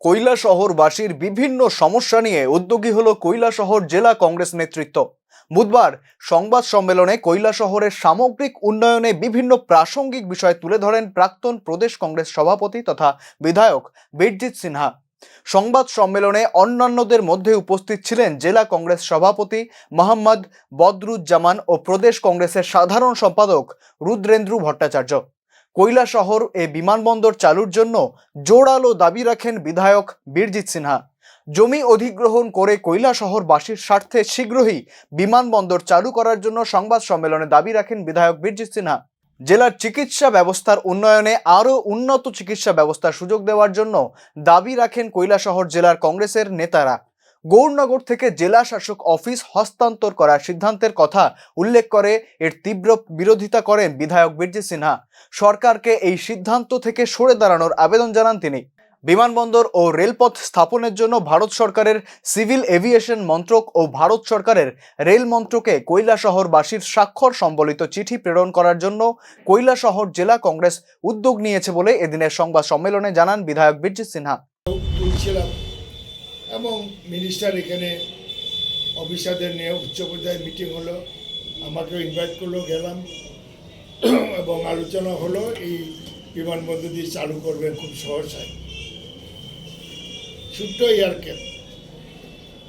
কৈলাসহরবাসীর বিভিন্ন সমস্যা নিয়ে উদ্যোগী হলো কৈলাসহর জেলা কংগ্রেস নেতৃত্ব। বুধবার সংবাদ সম্মেলনে কৈলা শহরের সামগ্রিক উন্নয়নে বিভিন্ন প্রাসঙ্গিক বিষয় তুলে ধরেন প্রাক্তন প্রদেশ কংগ্রেস সভাপতি তথা বিধায়ক বীরজিৎ সিনহা। সংবাদ সম্মেলনে অন্যান্যদের মধ্যে উপস্থিত ছিলেন জেলা কংগ্রেস সভাপতি মোহাম্মদ বদরুজ্জামান ও প্রদেশ কংগ্রেসের সাধারণ সম্পাদক রুদ্রেন্দ্র ভট্টাচার্য। কৈলাসহর এ বিমানবন্দর চালুর জন্য জোরালো দাবি রাখেন বিধায়ক বীরজিৎ সিনহা। জমি অধিগ্রহণ করে কৈলাসহরবাসীর স্বার্থে শীঘ্রই বিমানবন্দর চালু করার জন্য সংবাদ সম্মেলনে দাবি রাখেন বিধায়ক বীরজিৎ সিনহা। জেলার চিকিৎসা ব্যবস্থার উন্নয়নে আরও উন্নত চিকিৎসা ব্যবস্থার সুযোগ দেওয়ার জন্য দাবি রাখেন কৈলাসহর জেলার কংগ্রেসের নেতারা। গৌরনগর থেকে জেলা শাসক অফিস হস্তান্তর করার সিদ্ধান্তের কথা উল্লেখ করে এর তীব্র বিরোধিতা করেন বিধায়ক বীরজিৎ সিনহা। সরকারকে এই সিদ্ধান্ত থেকে সরে দাঁড়ানোর আবেদন জানান তিনি। বিমানবন্দর ও রেলপথ স্থাপনের জন্য ভারত সরকারের সিভিল এভিয়েশন মন্ত্রক ও ভারত সরকারের রেল মন্ত্রকে কৈলাসহরবাসীর স্বাক্ষর সম্বলিত চিঠি প্রেরণ করার জন্য কৈলাসহর জেলা কংগ্রেস উদ্যোগ নিয়েছে বলে এদিনের সংবাদ সম্মেলনে জানান বিধায়ক বীরজিৎ সিনহা। এবং মিনিস্টার এখানে অফিসারদের নিয়ে উচ্চ পর্যায়ে মিটিং হলো। আমাকেও ইনভাইট করল, গেলাম। এবং আলোচনা হলো, এই বিমানবন্দর দিয়ে চালু করবেন খুব সহসায়। ছোট্ট এয়ার ক্যাপ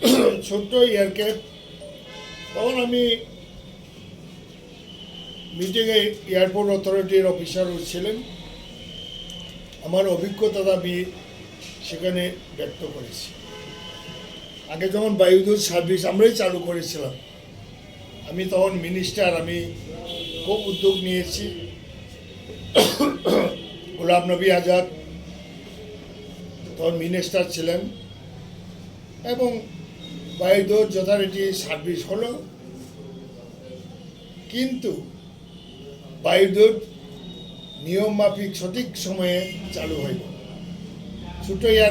ছোট্ট এয়ার ক্যাপ তখন আমি মিটিংয়ে এয়ারপোর্ট অথরিটির অফিসারও ছিলেন। আমার অভিজ্ঞতা আমি সেখানে ব্যক্ত করেছি। আগে যখন বায়ুদূত সার্ভিস আমরাই চালু করেছিলাম, আমি তখন মিনিস্টার আমি খুব উদ্যোগ নিয়েছি। গোলাম নবী আজাদ তখন মিনিস্টার ছিলেন এবং বায়ুদূত যথারীতি সার্ভিস হলো। কিন্তু বায়ুদূত নিয়ম মাফিক সঠিক সময়ে চালু হইল ছোট এয়ার